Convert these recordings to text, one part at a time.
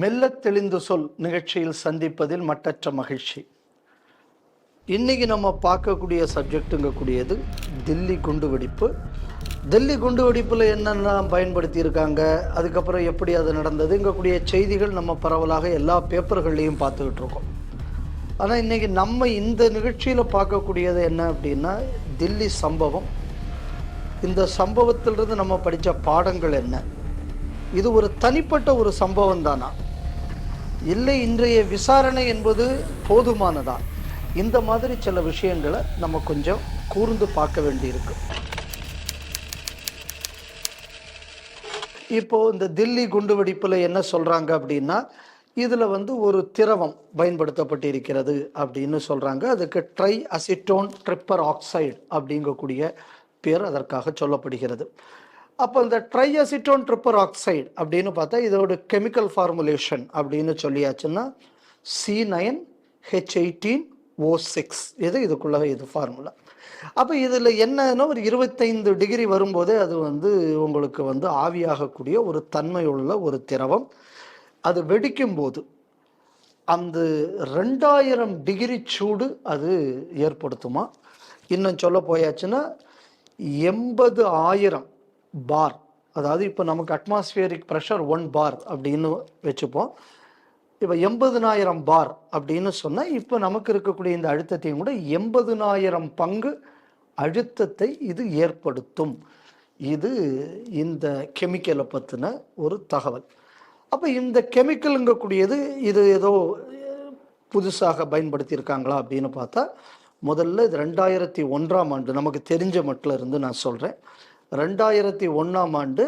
மெல்ல தெளிந்து சொல் நிகழ்ச்சியில் சந்திப்பதில் மட்டற்ற மகிழ்ச்சி. இன்னைக்கு நம்ம பார்க்கக்கூடிய சப்ஜெக்ட்டுங்க கூடியது தில்லி குண்டுவெடிப்பு. தில்லி குண்டுவெடிப்பில் என்னெல்லாம் என்னென்னலாம் பயன்படுத்தியிருக்காங்க அதுக்கப்புறம் எப்படி அது நடந்தது இங்கக்கூடிய செய்திகள் நம்ம பரவலாக எல்லா பேப்பர்கள்லையும் பார்த்துக்கிட்டு இருக்கோம் ஆனால் இன்றைக்கி நம்ம இந்த நிகழ்ச்சியில் பார்க்கக்கூடியது என்ன அப்படின்னா தில்லி சம்பவம். இந்த சம்பவத்திலிருந்து நம்ம படித்த பாடங்கள் என்ன? இது ஒரு தனிப்பட்ட ஒரு சம்பவம் தானா? இல்லை இன்றைய விசாரணை என்பது போதுமானதான் இந்த மாதிரி சில விஷயங்களை நம்ம கொஞ்சம் கூர்ந்து பார்க்க வேண்டியிருக்கு. இப்போ இந்த தில்லி குண்டுவெடிப்பில் என்ன சொல்றாங்க அப்படின்னா இதில் வந்து ஒரு திரவம் பயன்படுத்தப்பட்டிருக்கிறது அப்படின்னு சொல்றாங்க. அதுக்கு ட்ரை அசிட்டோன் ட்ரிப்பர் ஆக்சைடு அப்படிங்கக்கூடிய பேர் அதற்காக சொல்லப்படுகிறது. அப்போ இந்த ட்ரையசிட்டோன் ட்ரிப்பர் ஆக்சைடு அப்படின்னு பார்த்தா இதோட கெமிக்கல் ஃபார்முலேஷன் அப்படின்னு சொல்லியாச்சுன்னா C nine H eighteen O six இது இதுக்குள்ளே இது ஃபார்முலா அப்போ இதில் என்னன்னா ஒரு இருபத்தைந்து டிகிரி வரும்போதே அது வந்து உங்களுக்கு வந்து ஆவியாகக்கூடிய ஒரு தன்மை உள்ள ஒரு திரவம். அது வெடிக்கும் போது அந்த ரெண்டாயிரம் டிகிரி சூடு அது ஏற்படுத்துமா? இன்னும் சொல்ல போயாச்சுன்னா எண்பது ஆயிரம் பார் அதாவது இப்போ நமக்கு அட்மாஸ்பியரிக் ப்ரெஷர் ஒன் பார் அப்படின்னு வச்சுப்போம். இப்போ எண்பதுனாயிரம் பார் அப்படின்னு சொன்னால் இப்போ நமக்கு இருக்கக்கூடிய இந்த அழுத்தத்தையும் கூட எண்பதுனாயிரம் பங்கு அழுத்தத்தை இது ஏற்படுத்தும். இது இந்த கெமிக்கலை பற்றின ஒரு தகவல். அப்போ இந்த கெமிக்கலுங்கக்கூடியது இது ஏதோ புதுசாக பயன்படுத்தியிருக்காங்களா அப்படின்னு பார்த்தா முதல்ல இது ரெண்டாயிரத்தி ஒன்றாம் ஆண்டு நமக்கு தெரிஞ்ச மட்டில் இருந்து நான் சொல்கிறேன் ரெண்டாயிரத்தி ஒன்றாம் ஆண்டு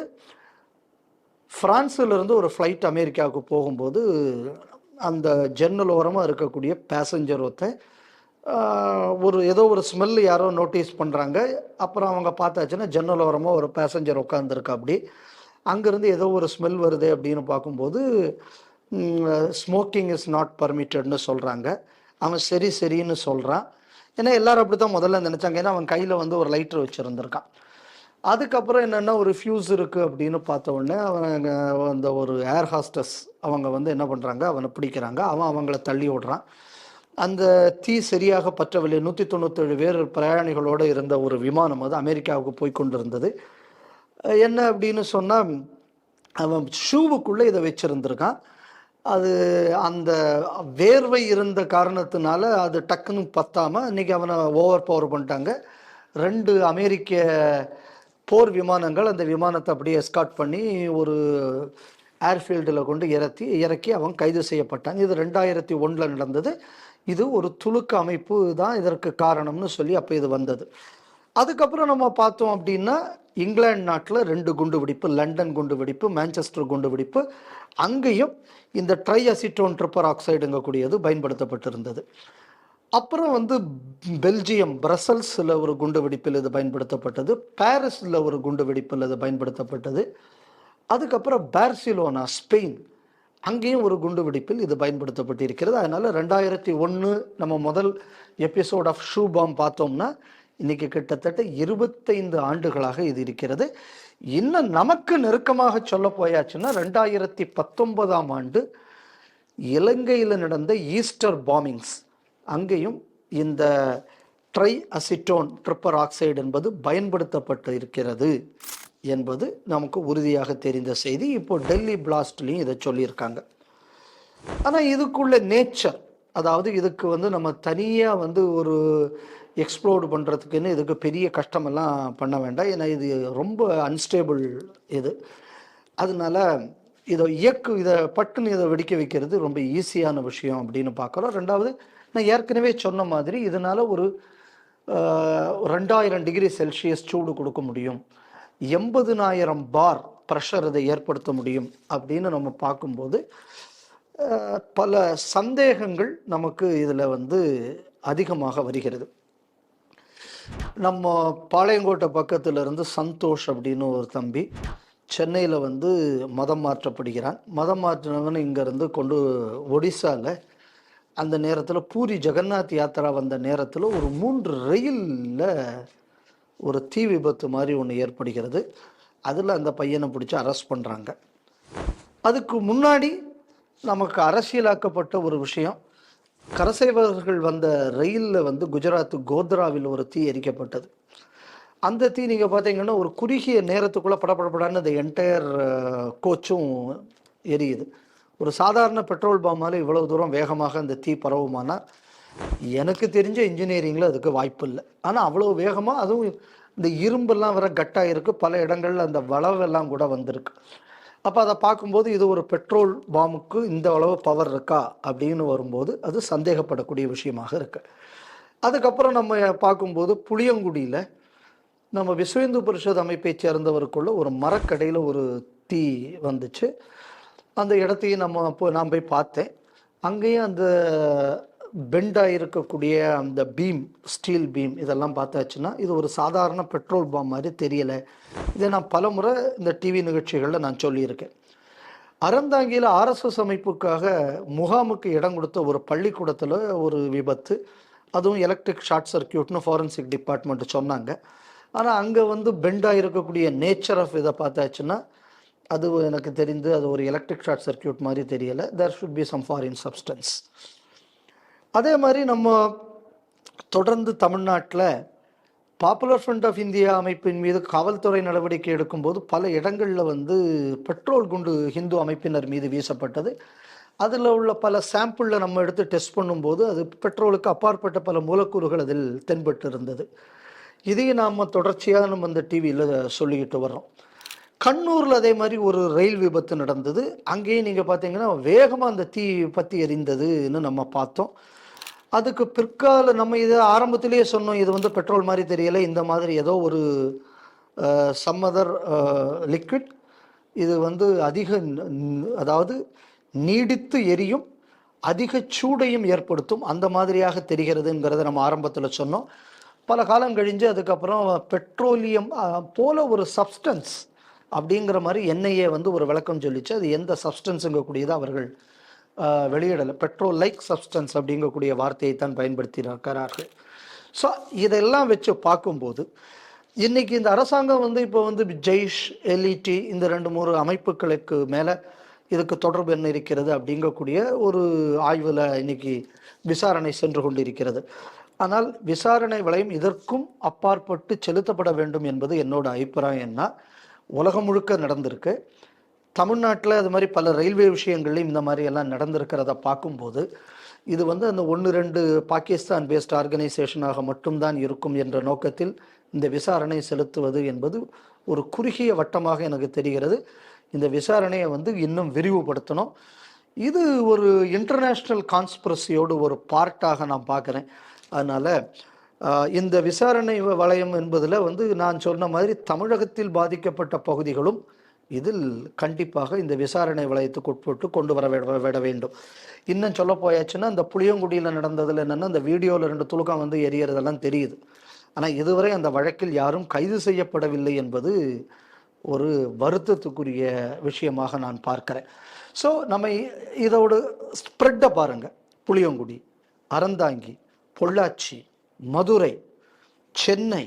ஃப்ரான்ஸிலிருந்து ஒரு ஃப்ளைட் அமெரிக்காவுக்கு போகும்போது அந்த ஜன்னல் ஓரமாக இருக்கக்கூடிய பேசஞ்சர் ஒருத்தன் ஒரு ஏதோ ஒரு ஸ்மெல் யாரோ நோட்டீஸ் பண்ணுறாங்க அப்புறம் அவங்க பார்த்தாச்சுன்னா ஜன்னல் ஓரமாக ஒரு பேசஞ்சர் உட்காந்துருக்கா அப்படி. அங்கேருந்து ஏதோ ஒரு ஸ்மெல் வருது அப்படின்னு பார்க்கும்போது ஸ்மோக்கிங் இஸ் நாட் பர்மிட்டட்னு சொல்கிறாங்க அவன் சரி சரின்னு சொல்கிறான் ஏன்னா எல்லாரும் அப்படி தான் முதல்ல நினச்சாங்க. ஏன்னா அவன் கையில் வந்து ஒரு லைட்டர் வச்சுருந்துருக்கான். அதுக்கப்புறம் என்னென்னா ஒரு ஃபியூஸ் இருக்குது அப்படின்னு பார்த்த உடனே அவங்க அந்த ஒரு ஏர் ஹாஸ்டஸ் அவங்க வந்து என்ன பண்ணுறாங்க அவனை பிடிக்கிறாங்க. அவன் அவங்கள தள்ளி விடுறான். அந்த தீ சரியாக பற்றவில்லை. நூற்றி தொண்ணூத்தேழு பேர் பிரயாணிகளோடு இருந்த ஒரு விமானம் அது அமெரிக்காவுக்கு போய் கொண்டிருந்தது. என்ன அப்படின்னு சொன்னால் அவன் ஷூவுக்குள்ளே இதை வச்சுருந்துருக்கான். அது அந்த வேர்வை இருந்த காரணத்தினால அது டக்குன்னு பத்தாமல் இன்றைக்கி அவனை ஓவர் பவர் பண்ணிட்டாங்க. ரெண்டு அமெரிக்க போர் விமானங்கள் அந்த விமானத்தை அப்படியே எஸ்காட் பண்ணி ஒரு ஏர்ஃபீல்டில் கொண்டு இறத்தி இறக்கி அவன் கைது செய்யப்பட்டாங்க. இது ரெண்டாயிரத்தி ஒன்றில் நடந்தது. இது ஒரு துலுக்க அமைப்பு தான் இதற்கு காரணம்னு சொல்லி அப்போ இது வந்தது. அதுக்கப்புறம் நம்ம பார்த்தோம் அப்படின்னா இங்கிலாந்து நாட்டில் ரெண்டு குண்டு வெடிப்பு லண்டன் குண்டு வெடிப்பு மான்செஸ்டர் குண்டு வெடிப்பு. அங்கேயும் இந்த ட்ரை அசிட்டோன் ட்ரிப்பர் ஆக்சைடுங்கக்கூடியது பயன்படுத்தப்பட்டிருந்தது. அப்புறம் வந்து பெல்ஜியம் பிரசல்ஸில் ஒரு குண்டு வெடிப்பில் இது பயன்படுத்தப்பட்டது பாரிஸில் ஒரு குண்டு வெடிப்பில் இது பயன்படுத்தப்பட்டது. அதுக்கப்புறம் பார்சிலோனா ஸ்பெயின் அங்கேயும் ஒரு குண்டு வெடிப்பில் இது பயன்படுத்தப்பட்டிருக்கிறது. அதனால் ரெண்டாயிரத்தி ஒன்று நம்ம முதல் எபிசோட் ஆஃப் ஷூ பாம் பார்த்தோம்னா இன்றைக்கி கிட்டத்தட்ட இருபத்தைந்து ஆண்டுகளாக இது இருக்கிறது. இன்னும் நமக்கு நெருக்கமாக சொல்ல போயாச்சுன்னா ரெண்டாயிரத்தி பத்தொன்பதாம் ஆண்டு இலங்கையில் நடந்த ஈஸ்டர் பாம்பிங்ஸ் அங்கேயும் இந்த ட்ரை அசிட்டோன் ட்ரிப்பர் ஆக்சைடு என்பது பயன்படுத்தப்பட்டு இருக்கிறது என்பது நமக்கு உறுதியாக தெரிந்த செய்தி. இப்போ டெல்லி பிளாஸ்ட்லேயும் இதை சொல்லியிருக்காங்க. ஆனால் இதுக்குள்ள நேச்சர் அதாவது இதுக்கு வந்து நம்ம தனியாக வந்து ஒரு எக்ஸ்ப்ளோர்டு பண்ணுறதுக்குன்னு இதுக்கு பெரிய கஷ்டமெல்லாம் பண்ண வேண்டாம். ஏன்னா இது ரொம்ப அன்ஸ்டேபிள் இது. அதனால இதை இயக்கு இதை பட்டுன்னு இதை வெடிக்க வைக்கிறது ரொம்ப ஈஸியான விஷயம் அப்படின்னு பார்க்குறோம். ரெண்டாவது நான் ஏற்கனவே சொன்ன மாதிரி இதனால் ஒரு ரெண்டாயிரம் டிகிரி செல்சியஸ் சூடு கொடுக்க முடியும். எண்பதுனாயிரம் பார் ப்ரெஷர் இதை ஏற்படுத்த முடியும் அப்படின்னு நம்ம பார்க்கும்போது பல சந்தேகங்கள் நமக்கு இதில் வந்து அதிகமாக வருகிறது. நம்ம பாளையங்கோட்டை பக்கத்தில் இருந்து சந்தோஷ் அப்படின்னு ஒரு தம்பி சென்னையில் வந்து மதம் மாற்றப்படுகிறான். மதம் மாற்றினவன் இங்கேருந்து கொண்டு ஒடிசாவில் அந்த நேரத்தில் பூரி ஜெகநாத் யாத்திரா வந்த நேரத்தில் ஒரு மூன்று ரயிலில் ஒரு தீ விபத்து மாதிரி ஒன்று ஏற்படுகிறது. அதில் அந்த பையனை பிடிச்சி அரெஸ்ட் பண்ணுறாங்க அதுக்கு முன்னாடி நமக்கு அரசியலாக்கப்பட்ட ஒரு விஷயம். கரசேவர்கள் வந்த ரயிலில் வந்து குஜராத் கோத்ராவில் ஒரு தீ எரிக்கப்பட்டது. அந்த தீ நீங்கள் பார்த்தீங்கன்னா ஒரு குறுகிய நேரத்துக்குள்ளே படப்படப்படான்னு அந்த என்டையர் கோச்சும் எரியுது. ஒரு சாதாரண பெட்ரோல் பாமால் இவ்வளவு தூரம் வேகமாக அந்த தீ பரவுமானா எனக்கு தெரிஞ்ச இன்ஜினியரிங்கில் அதுக்கு வாய்ப்பு இல்லை. ஆனால் அவ்வளோ வேகமாக அதுவும் இந்த இரும்பெல்லாம் வர கட்டாக இருக்குது பல இடங்களில் அந்த வளவெல்லாம் கூட வந்திருக்கு. அப்போ அதை பார்க்கும்போது இது ஒரு பெட்ரோல் பாம்புக்கு இந்த அளவு பவர் இருக்கா அப்படின்னு வரும்போது அது சந்தேகப்படக்கூடிய விஷயமாக இருக்குது அதுக்கப்புறம் நம்ம பார்க்கும்போது புளியங்குடியில் நம்ம விஸ்வேந்து பரிஷத் அமைப்பை சேர்ந்தவருக்குள்ள ஒரு மரக்கடையில் ஒரு தீ வந்துச்சு. அந்த இடத்தையும் நம்ம போ நான் போய் பார்த்தேன். அங்கேயும் அந்த பெண்டாக இருக்கக்கூடிய அந்த பீம் ஸ்டீல் பீம் இதெல்லாம் பார்த்தாச்சுன்னா இது ஒரு சாதாரண பெட்ரோல் பாம் மாதிரி தெரியலை. இதை நான் பலமுறை இந்த டிவி நிகழ்ச்சிகளில் நான் சொல்லியிருக்கேன். அறந்தாங்கியில் ஆர்எஸ்எஸ் அமைப்புக்காக முகாமுக்கு இடம் கொடுத்த ஒரு பள்ளிக்கூடத்தில் ஒரு விபத்து. அதுவும் எலக்ட்ரிக் ஷார்ட் சர்க்கியூட்னு ஃபாரன்சிக் டிபார்ட்மெண்ட் சொன்னாங்க. ஆனால் அங்கே வந்து பெண்டாக இருக்கக்கூடிய நேச்சர் ஆஃப் இதை பார்த்தாச்சுன்னா அது எனக்கு தெரிந்து அது ஒரு எலக்ட்ரிக் ஷார்ட் சர்க்கியூட் மாதிரி தெரியலை. There should be some foreign substance அதே மாதிரி நம்ம தொடர்ந்து தமிழ்நாட்டில் பாப்புலர் ஃப்ரண்ட் ஆஃப் இந்தியா அமைப்பின் மீது காவல்துறை நடவடிக்கை எடுக்கும்போது பல இடங்களில் வந்து பெட்ரோல் குண்டு ஹிந்து அமைப்பினர் மீது வீசப்பட்டது. அதில் உள்ள பல சாம்பிளில் நம்ம எடுத்து டெஸ்ட் பண்ணும்போது அது பெட்ரோலுக்கு அப்பாற்பட்ட பல மூலக்கூறுகள் அதில் தென்பட்டு இருந்தது. இதையும் நாம் தொடர்ச்சியாக நம்ம இந்த டிவியில் சொல்லிக்கிட்டு வர்றோம். கண்ணூரில் அதே மாதிரி ஒரு ரயில் விபத்து நடந்தது. அங்கேயும் நீங்கள் பார்த்தீங்கன்னா வேகமாக அந்த தீ பற்றி எரிந்ததுன்னு நம்ம பார்த்தோம். அதுக்கு பிற்கால நம்ம இதை ஆரம்பத்திலேயே சொன்னோம் இது வந்து பெட்ரோல் மாதிரி தெரியலை இந்த மாதிரி ஏதோ ஒரு சம்மதர் லிக்விட் இது வந்து அதிக அதாவது நீடித்து எரியும் அதிக சூடையும் ஏற்படுத்தும் அந்த மாதிரியாக தெரிகிறதுங்கிறத நம்ம ஆரம்பத்தில் சொன்னோம். பல காலம் கழிஞ்சு அதுக்கப்புறம் பெட்ரோலியம் போல ஒரு சப்ஸ்டன்ஸ் அப்படிங்கிற மாதிரி என்ஐஏ வந்து ஒரு விளக்கம் சொல்லிச்சு. அது எந்த சப்ஸ்டன்ஸுங்கக்கூடியது அவர்கள் வெளியிடலை. பெட்ரோல் லைக் சப்ஸ்டன்ஸ் அப்படிங்கக்கூடிய வார்த்தையை தான் பயன்படுத்தியிருக்கிறார்கள். ஸோ இதெல்லாம் வச்சு பார்க்கும்போது இன்றைக்கி இந்த அரசாங்கம் வந்து இப்போ வந்து ஜெய்ஷ் எல்இடி இந்த ரெண்டு மூணு அமைப்புகளுக்கு மேலே இதுக்கு தொடர்பு என்ன இருக்கிறது அப்படிங்கக்கூடிய ஒரு ஆய்வில் இன்னைக்கு விசாரணை சென்று கொண்டிருக்கிறது. ஆனால் விசாரணை வளையம் இதற்கும் அப்பாற்பட்டு செலுத்தப்பட வேண்டும் என்பது என்னோட அபிப்பிராயம். என்ன? உலகம் முழுக்க நடந்திருக்கு. தமிழ்நாட்டில் அது மாதிரி பல ரயில்வே விஷயங்கள்லையும் இந்த மாதிரி எல்லாம் நடந்திருக்கிறத பார்க்கும்போது இது வந்து அந்த ஒன்று ரெண்டு பாகிஸ்தான் பேஸ்ட் ஆர்கனைசேஷனாக மட்டும்தான் இருக்கும் என்ற நோக்கத்தில் இந்த விசாரணை செலுத்துவது என்பது ஒரு குறுகிய வட்டமாக எனக்கு தெரிகிறது. இந்த விசாரணையை வந்து இன்னும் விரிவுபடுத்தணும். இது ஒரு இன்டர்நேஷ்னல் கான்ஸ்பிரசியோடு ஒரு பார்ட்டாக நான் பார்க்குறேன். அதனால் இந்த விசாரணை வளையம் என்பதில் வந்து நான் சொன்ன மாதிரி தமிழகத்தில் பாதிக்கப்பட்ட பகுதிகளும் இதில் கண்டிப்பாக இந்த விசாரணை வளையத்துக்கு உட்பட்டு கொண்டு வர விட விட வேண்டும். இன்னும் சொல்ல போயாச்சுன்னா இந்த புளியங்குடியில் நடந்ததில் என்னென்னா இந்த வீடியோவில் ரெண்டு துலுக்கம் வந்து எரியறதெல்லாம் தெரியுது. ஆனால் இதுவரை அந்த வழக்கில் யாரும் கைது செய்யப்படவில்லை என்பது ஒரு வருத்தத்துக்குரிய விஷயமாக நான் பார்க்குறேன். ஸோ நம்ம இதோடு இதோட ஸ்ப்ரெட்டை பாருங்கள் புளியங்குடி அறந்தாங்கி பொள்ளாச்சி மதுரை சென்னை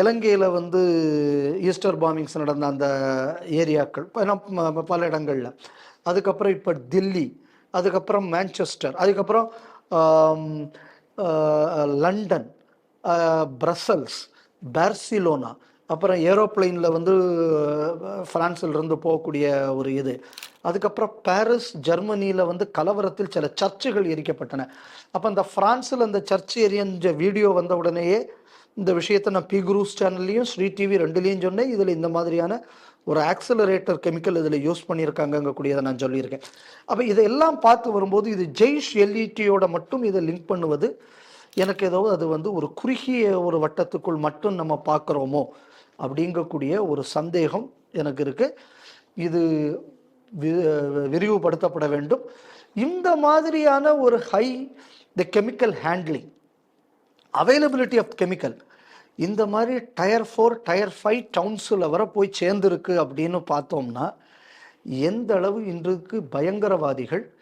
இலங்கையில் வந்து ஈஸ்டர் பாம்பிங்ஸ் நடந்த அந்த ஏரியாக்கள் பல இடங்களில். அதுக்கப்புறம் இப்போ தில்லி அதுக்கப்புறம் மேன்செஸ்டர் அதுக்கப்புறம் லண்டன் பிரசல்ஸ் பார்சிலோனா அப்புறம் ஏரோப்ளேனில் வந்து ஃப்ரான்ஸிலிருந்து இருந்து போகக்கூடிய ஒரு இது. அதுக்கப்புறம் பாரிஸ் ஜெர்மனியில் வந்து கலவரத்தில் சில சர்ச்சுகள் எரிக்கப்பட்டன. அப்போ அந்த ஃப்ரான்ஸில் அந்த சர்ச் எரிஞ்ச வீடியோ வந்த உடனேயே இந்த விஷயத்தை நான் பி குரூஸ் சேனல்லையும் ஸ்ரீ டிவி ரெண்டுலேயும் சொன்னேன். இதில் இந்த மாதிரியான ஒரு ஆக்சலரேட்டர் கெமிக்கல் இதில் யூஸ் பண்ணியிருக்காங்கக்கூடியதை நான் சொல்லியிருக்கேன். அப்போ இதெல்லாம் பார்த்து வரும்போது இது ஜெய்ஷ் எல்இடியோட மட்டும் இதை லிங்க் பண்ணுவது எனக்கு ஏதோ அது வந்து ஒரு குறுகிய ஒரு வட்டத்துக்குள் மட்டும் நம்ம பார்க்குறோமோ அப்படிங்கக்கூடிய ஒரு சந்தேகம் எனக்கு இருக்குது இது விரிவுபடுத்தப்பட வேண்டும். இந்த மாதிரியான ஒரு high the chemical handling availability of chemical இந்த மாதிரி டயர் ஃபோர் டயர் ஃபைவ் டவுன்ஸில் வர போய் சேர்ந்துருக்கு அப்படின்னு பார்த்தோம்னா எந்த அளவு இன்றைக்கு பயங்கரவாதிகள்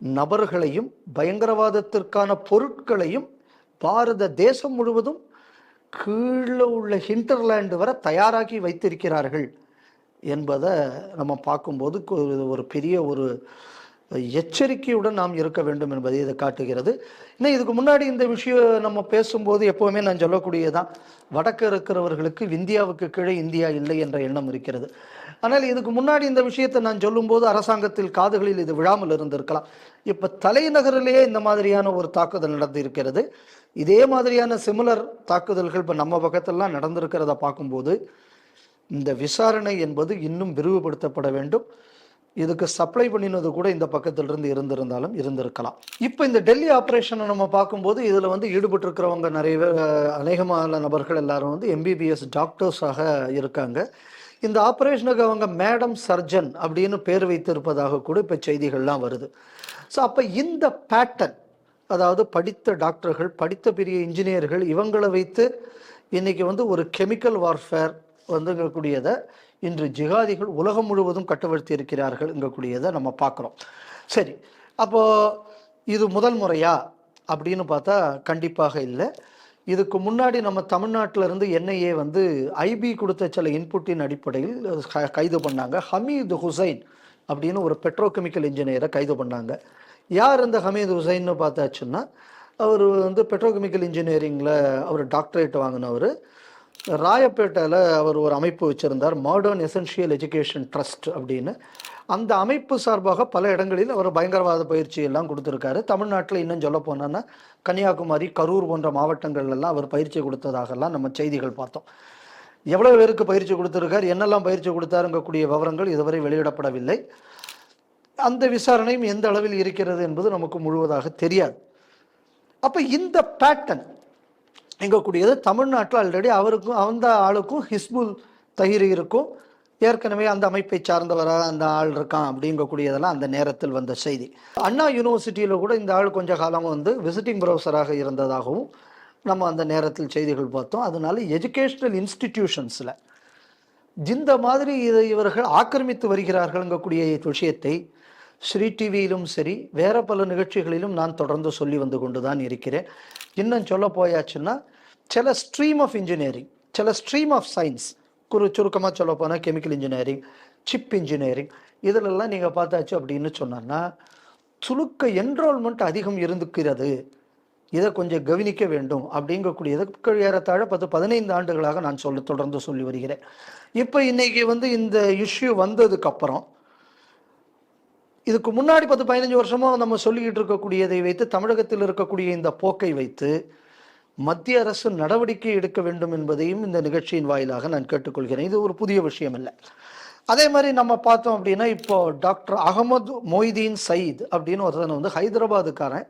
நபர்களையும் பயங்கரவாதத்திற்கான பொருட்களையும் பாரத தேசம் முழுவதும் கீழே உள்ள ஹிண்டர்லேண்டு வர தயாராக்கி வைத்திருக்கிறார்கள். என்பதை நம்ம பார்க்கும்போது ஒரு- ஒரு பெரிய ஒரு எச்சரிக்கையுடன் நாம் இருக்க வேண்டும் என்பதை இது காட்டுகிறது. இன்னும் இதுக்கு முன்னாடி இந்த விஷயம் நம்ம பேசும்போது எப்போவுமே நான் சொல்லக்கூடியதான் வடக்கு இருக்கிறவர்களுக்கு இந்தியாவுக்கு கீழே இந்தியா இல்லை என்ற எண்ணம் இருக்கிறது. ஆனால் இதுக்கு முன்னாடி இந்த விஷயத்தை நான் சொல்லும்போது அரசாங்கத்தில் காதுகளில் இது விழாமல் இருந்திருக்கலாம். இப்போ தலைநகரிலேயே இந்த மாதிரியான ஒரு தாக்குதல் நடந்து இருக்கிறது இதே மாதிரியான சிமிலர் தாக்குதல்கள் இப்போ நம்ம பக்கத்தெல்லாம் நடந்திருக்கிறத பார்க்கும்போது இந்த விசாரணை என்பது இன்னும் விரிவுபடுத்தப்பட வேண்டும். இதுக்கு சப்ளை பண்ணினது கூட இந்த பக்கத்திலிருந்து இருந்திருந்தாலும் இருந்திருக்கலாம். இப்போ இந்த டெல்லி ஆப்ரேஷனை நம்ம பார்க்கும்போது இதில் வந்து ஈடுபட்டிருக்கிறவங்க நிறைய அநேகமான நபர்கள் எல்லாரும் வந்து எம்பிபிஎஸ் டாக்டர்ஸாக இருக்காங்க. இந்த ஆப்ரேஷனுக்கு அவங்க மேடம் சர்ஜன் அப்படின்னு பேர் வைத்திருப்பதாக கூட இப்போ செய்திகள்லாம் வருது. ஸோ அப்போ இந்த பேட்டர்ன் அதாவது படித்த டாக்டர்கள் படித்த பெரிய இன்ஜினியர்கள் இவங்களை வைத்து இன்றைக்கி வந்து ஒரு கெமிக்கல் வார்ஃபேர் வந்துங்கக்கூடியதை இன்று ஜிகாதிகள் உலகம் முழுவதும் கட்டுப்படுத்தி இருக்கிறார்கள் எங்கக்கூடியதை நம்ம பார்க்குறோம். சரி அப்போது இது முதல் முறையா அப்படின்னு பார்த்தா கண்டிப்பாக இல்லை. இதுக்கு முன்னாடி நம்ம தமிழ்நாட்டில் இருந்து என்ஐஏ வந்து ஐபி கொடுத்த சில இன்புட்டின் அடிப்படையில் க- கைது பண்ணாங்க. ஹமீது ஹுசைன் அப்படின்னு ஒரு பெட்ரோகெமிக்கல் இன்ஜினியரை கைது பண்ணாங்க. யார் இந்த ஹமீது ஹுசைன்னு பார்த்தாச்சுன்னா அவர் வந்து பெட்ரோகெமிக்கல் இன்ஜினியரிங்கில் அவர் டாக்டரேட் வாங்கினவர். ராயப்பேட்டையில் அவர் ஒரு அமைப்பு வச்சுருந்தார் மாடர்ன் எசென்ஷியல் எஜுகேஷன் ட்ரஸ்ட் அப்படின்னு. அந்த அமைப்பு சார்பாக பல இடங்களில் அவர் பயங்கரவாத பயிற்சி எல்லாம் கொடுத்துருக்காரு. தமிழ்நாட்டில் இன்னும் சொல்ல போனோன்னா கன்னியாகுமரி கரூர் போன்ற மாவட்டங்கள்லாம் அவர் பயிற்சி கொடுத்ததாகலாம் நம்ம செய்திகள் பார்த்தோம். எவ்வளோ பேருக்கு பயிற்சி கொடுத்துருக்கார் என்னெல்லாம் பயிற்சி கொடுத்தாருங்கக்கூடிய விவரங்கள் இதுவரை வெளியிடப்படவில்லை. அந்த விசாரணையும் எந்த அளவில் இருக்கிறது என்பது நமக்கு முழுவதாக தெரியாது. அப்போ இந்த பேட்டர்ன் எங்கக்கூடியது? தமிழ்நாட்டில் ஆல்ரெடி அவருக்கும் அந்த ஆளுக்கும் ஹிஸ்புல் தகிரி இருக்கும். ஏற்கனவே அந்த அமைப்பை சார்ந்தவராக அந்த ஆள் இருக்கான் அப்படிங்கக்கூடியதெல்லாம் அந்த நேரத்தில் வந்த செய்தி. அண்ணா யூனிவர்சிட்டியில் கூட இந்த ஆள் கொஞ்ச காலம் வந்து விசிட்டிங் ப்ரொஃபஸராக இருந்ததாகவும் நம்ம அந்த நேரத்தில் செய்திகள் பார்த்தோம். அதனால எஜுகேஷ்னல் இன்ஸ்டிடியூஷன்ஸில் இந்த மாதிரி இதை இவர்கள் ஆக்கிரமித்து வருகிறார்கள்ங்கக்கூடிய விஷயத்தை ஸ்ரீ டிவியிலும் சரி வேறு பல நிகழ்ச்சிகளிலும் நான் தொடர்ந்து சொல்லி வந்து கொண்டு தான் இருக்கிறேன். இன்னும் சொல்ல போயாச்சுன்னா சில ஸ்ட்ரீம் ஆஃப் இன்ஜினியரிங் சில ஸ்ட்ரீம் ஆஃப் சயின்ஸ் குறு சுருக்கமாக சொல்ல போனால் கெமிக்கல் இன்ஜினியரிங் சிப் இன்ஜினியரிங் இதிலெல்லாம் நீங்கள் பார்த்தாச்சு அப்படின்னு சொன்னோன்னா சுழுக்க என்ரோல்மெண்ட் அதிகம் இருந்துக்கிறது. இதை கொஞ்சம் கவனிக்க வேண்டும் அப்படிங்கக்கூடியதுக்கு ஏறத்தாழ பத்து பதினைந்து ஆண்டுகளாக நான் சொல்ல தொடர்ந்து சொல்லி வருகிறேன். இப்போ இன்றைக்கி வந்து இந்த இஷ்யூ வந்ததுக்கப்புறம் இதுக்கு முன்னாடி பத்து பதினஞ்சு வருஷமாக நம்ம சொல்லிக்கிட்டு இருக்கக்கூடியதை வைத்து தமிழகத்தில் இருக்கக்கூடிய இந்த போக்கை வைத்து மத்திய அரசு நடவடிக்கை எடுக்க வேண்டும் என்பதையும் இந்த நிகழ்ச்சியின் வாயிலாக நான் கேட்டுக்கொள்கிறேன். இது ஒரு புதிய விஷயம் இல்லை அதே மாதிரி நம்ம பார்த்தோம் அப்படின்னா இப்போ டாக்டர் அகமது மொய்தீன் சயீத் அப்படின்னு ஒருத்தன் வந்து ஹைதராபாத்துக்காரன்.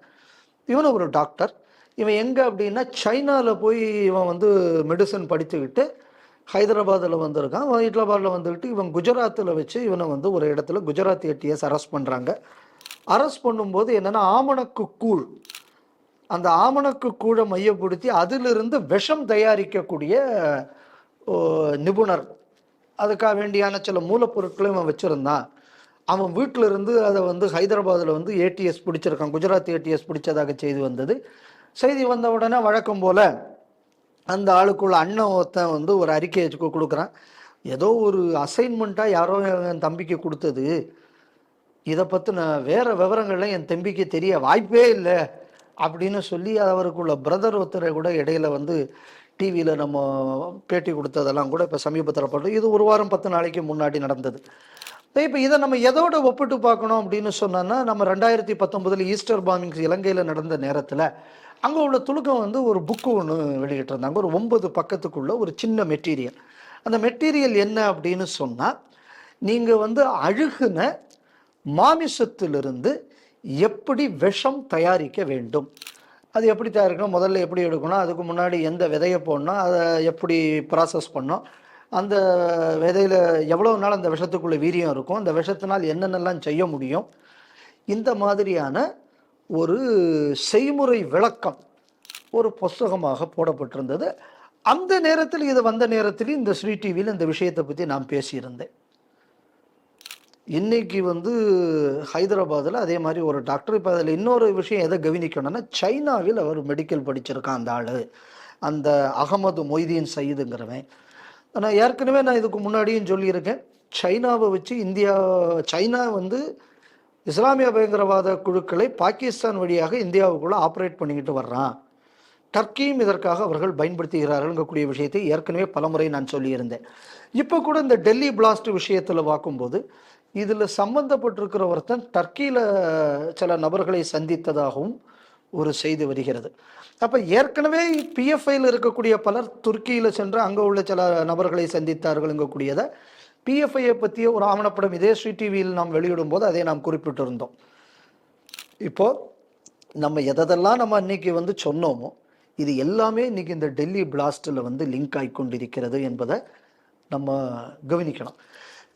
இவனும் ஒரு டாக்டர். இவன் எங்கே அப்படின்னா சைனாவில் போய் இவன் வந்து மெடிசன் படித்துக்கிட்டு ஹைதராபாத்தில் வந்திருக்கான். அவன் ஹைதராபாத்தில் வந்துக்கிட்டு இவன் குஜராத்தில் வச்சு இவனை வந்து ஒரு இடத்துல குஜராத் ஏடிஎஸ் அரெஸ்ட் பண்ணுறாங்க அரெஸ்ட் பண்ணும்போது என்னென்னா ஆமணக்கு கூழ். அந்த ஆமணக்கு கூழை மையப்படுத்தி அதிலிருந்து விஷம் தயாரிக்கக்கூடிய ஓ, நிபுணர். அதுக்காக வேண்டியான சில மூலப்பொருட்களையும் அவன் வச்சுருந்தான். அவன் வீட்டில் இருந்து அதை வந்து ஹைதராபாத்தில் வந்து ஏடிஎஸ் பிடிச்சிருக்கான். குஜராத் ஏடிஎஸ் பிடிச்சதாக செய்தி வந்தது. செய்தி வந்த உடனே வழக்கம் போல் அந்த ஆளுக்குள்ள அண்ணன் ஒருத்தன் வந்து ஒரு அறிக்கையை வச்சு கொடுக்குறான். ஏதோ ஒரு அசைன்மெண்ட்டாக யாரோ என் தம்பிக்கு கொடுத்தது. இதை பற்றின வேறு விவரங்கள்லாம் என் தம்பிக்கு தெரிய வாய்ப்பே இல்லை. அப்படின்னு சொல்லி அவருக்குள்ள பிரதர் ஒருத்தரை கூட இடையில வந்து டிவியில் நம்ம பேட்டி கொடுத்ததெல்லாம் கூட இப்போ சமீபத்தில் பட்டு இது ஒரு வாரம் பத்து நாளைக்கு முன்னாடி நடந்தது. இப்போ இதை நம்ம எதோட ஒப்பிட்டு பார்க்கணும் அப்படின்னு சொன்னோன்னா நம்ம ரெண்டாயிரத்தி பத்தொன்பதில் ஈஸ்டர் பாமிங்ஸ் இலங்கையில் நடந்த நேரத்தில் அங்கே உள்ள துலுக்கம் வந்து ஒரு புக்கு ஒன்று வெளியிட்டிருந்தாங்க. ஒரு ஒன்பது பக்கத்துக்குள்ள ஒரு சின்ன மெட்டீரியல் அந்த மெட்டீரியல் என்ன அப்படின்னு சொன்னால் நீங்கள் வந்து அழுகுன மாமிசத்திலிருந்து எப்படி விஷம் தயாரிக்க வேண்டும்? அது எப்படி தயாரிக்கணும்? முதல்ல எப்படி எடுக்கணும்? அதுக்கு முன்னாடி எந்த விதையை போடணும்? அதை எப்படி ப்ராசஸ் பண்ணோம் அந்த விதையில் எவ்வளோ நாள் அந்த விஷத்துக்குள்ள வீரியம் இருக்கும்? அந்த விஷத்தினால் என்னென்னலாம் செய்ய முடியும்? இந்த மாதிரியான ஒரு செய்முறை விளக்கம் ஒரு புஸ்தகமாக போடப்பட்டிருந்தது. அந்த நேரத்தில் இது வந்த நேரத்தில் இந்த ஸ்ரீ டிவியில் இந்த விஷயத்தை பற்றி நான் பேசியிருந்தேன். இன்னைக்கு வந்து ஹைதராபாத்தில் அதே மாதிரி ஒரு டாக்டர் இப்போ அதில் இன்னொரு விஷயம் எதை கவனிக்கணும்னா சைனாவில் அவர் மெடிக்கல் படிச்சிருக்கான் அந்த ஆள். அந்த அகமது மொய்தீன் சயீதுங்கிறவன். நான் ஏற்கனவே நான் இதுக்கு முன்னாடியும் சொல்லியிருக்கேன் சைனாவை வச்சு இந்தியா சைனா வந்து இஸ்லாமிய பயங்கரவாத குழுக்களை பாகிஸ்தான் வழியாக இந்தியாவுக்குள்ளே ஆப்ரேட் பண்ணிக்கிட்டு வர்றான். டர்க்கியும் இதற்காக அவர்கள் பயன்படுத்துகிறார்கள்ங்கக்கூடிய விஷயத்தை ஏற்கனவே பலமுறை நான் சொல்லியிருந்தேன். இப்போ கூட இந்த டெல்லி பிளாஸ்ட் விஷயத்தில் பார்க்கும்போது இதில் சம்பந்தப்பட்டிருக்கிற ஒருத்தன் டர்க்கியில் சில நபர்களை சந்தித்ததாகவும் ஒரு செய்தி வருகிறது. அப்போ ஏற்கனவே பிஎஃப்ஐயில் இருக்கக்கூடிய பலர் துருக்கியில் சென்று அங்கே உள்ள சில நபர்களை சந்தித்தார்கள்ங்கக்கூடியதை பிஎஃப்ஐயை பற்றிய ஒரு ஆவணப்படம் இதே ஸ்ரீ டிவியில் நாம் வெளியிடும் போது அதை நாம் குறிப்பிட்டிருந்தோம். இப்போது நம்ம எதெல்லாம் நம்ம அன்னைக்கு வந்து சொன்னோமோ இது எல்லாமே இன்னைக்கு இந்த டெல்லி பிளாஸ்டில் வந்து லிங்க் ஆகி கொண்டிருக்கிறது என்பதை நம்ம கவனிக்கணும்.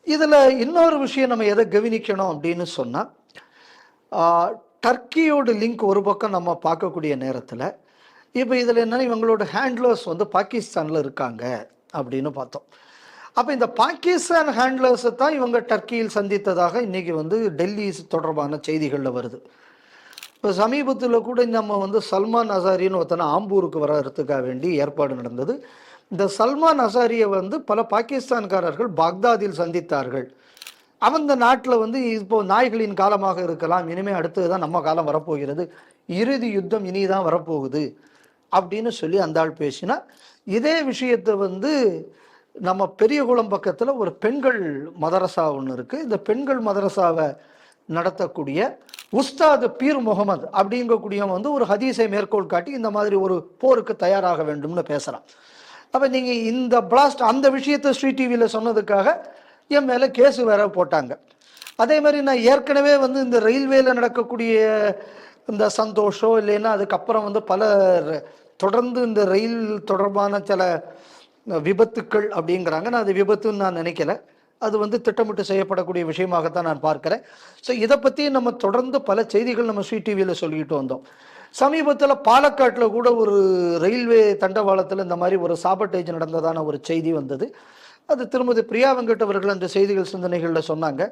இதில் இன்னொரு விஷயம் நம்ம எதை கவனிக்கணும் அப்படின்னு சொன்னால் டர்க்கியோட லிங்க் ஒரு பக்கம் நம்ம பார்க்கக்கூடிய நேரத்தில் இப்போ இதில் என்னன்னா இவங்களோட ஹேண்ட்லர்ஸ் வந்து பாகிஸ்தானில் இருக்காங்க அப்படின்னு பார்த்தோம். அப்போ இந்த பாகிஸ்தான் ஹேண்ட்லர்ஸை தான் இவங்க டர்க்கியில் சந்தித்ததாக இன்றைக்கி வந்து டெல்லி தொடர்பான செய்திகளில் வருது. இப்போ சமீபத்தில் கூட நம்ம வந்து சல்மான் அசாரின்னு ஒருத்தனை ஆம்பூருக்கு வர்றதுக்காக வேண்டி ஏற்பாடு நடந்தது. இந்த சல்மான் அசாரியை வந்து பல பாகிஸ்தான்காரர்கள் பாக்தாதில் சந்தித்தார்கள். அவன் இந்த நாட்டில் வந்து இப்போ நாய்களின் காலமாக இருக்கலாம். இனிமேல் அடுத்தது தான் நம்ம காலம் வரப்போகிறது. இறுதி யுத்தம் இனி தான் வரப்போகுது அப்படின்னு சொல்லி அந்த ஆள் பேசினா இதே விஷயத்தை வந்து நம்ம பெரியகுளம் பக்கத்தில் ஒரு பெண்கள் மதரசா ஒன்று இருக்குது இந்த பெண்கள் மதரசாவை நடத்தக்கூடிய உஸ்தாது பீர் முகமது அப்படிங்கக்கூடிய வந்து ஒரு ஹதீஸை மேற்கோள் காட்டி இந்த மாதிரி ஒரு போருக்கு தயாராக வேண்டும்னு பேசுகிறான் அப்போ நீங்கள் இந்த பிளாஸ்ட் அந்த விஷயத்தை ஸ்ரீ டிவியில் சொன்னதுக்காக என் மேலே கேஸு வேற போட்டாங்க. அதே மாதிரி நான் ஏற்கனவே வந்து இந்த ரயில்வேல நடக்கக்கூடிய இந்த சந்தோஷம் இல்லைன்னா அதுக்கப்புறம் வந்து பல ர- தொடர்ந்து இந்த ரயில் தொடர்பான சில விபத்துக்கள் அப்படிங்கிறாங்க. நான் அது விபத்துன்னு நான் நினைக்கல. அது வந்து திட்டமிட்டு செய்யப்படக்கூடிய விஷயமாகத்தான் நான் பார்க்கிறேன். ஸோ இதை பற்றி நம்ம தொடர்ந்து பல செய்திகள் நம்ம ஸ்ரீ டிவியில் சொல்லிக்கிட்டு வந்தோம். சமீபத்தில் பாலக்காட்டில் கூட ஒரு ரயில்வே தண்டவாளத்தில் இந்த மாதிரி ஒரு சாபட்டேஜ் நடந்ததான ஒரு செய்தி வந்தது. அது திருமதி பிரியா வெங்கட் அவர்கள் அந்த செய்திகள் சிந்தனைகளில் சொன்னாங்க.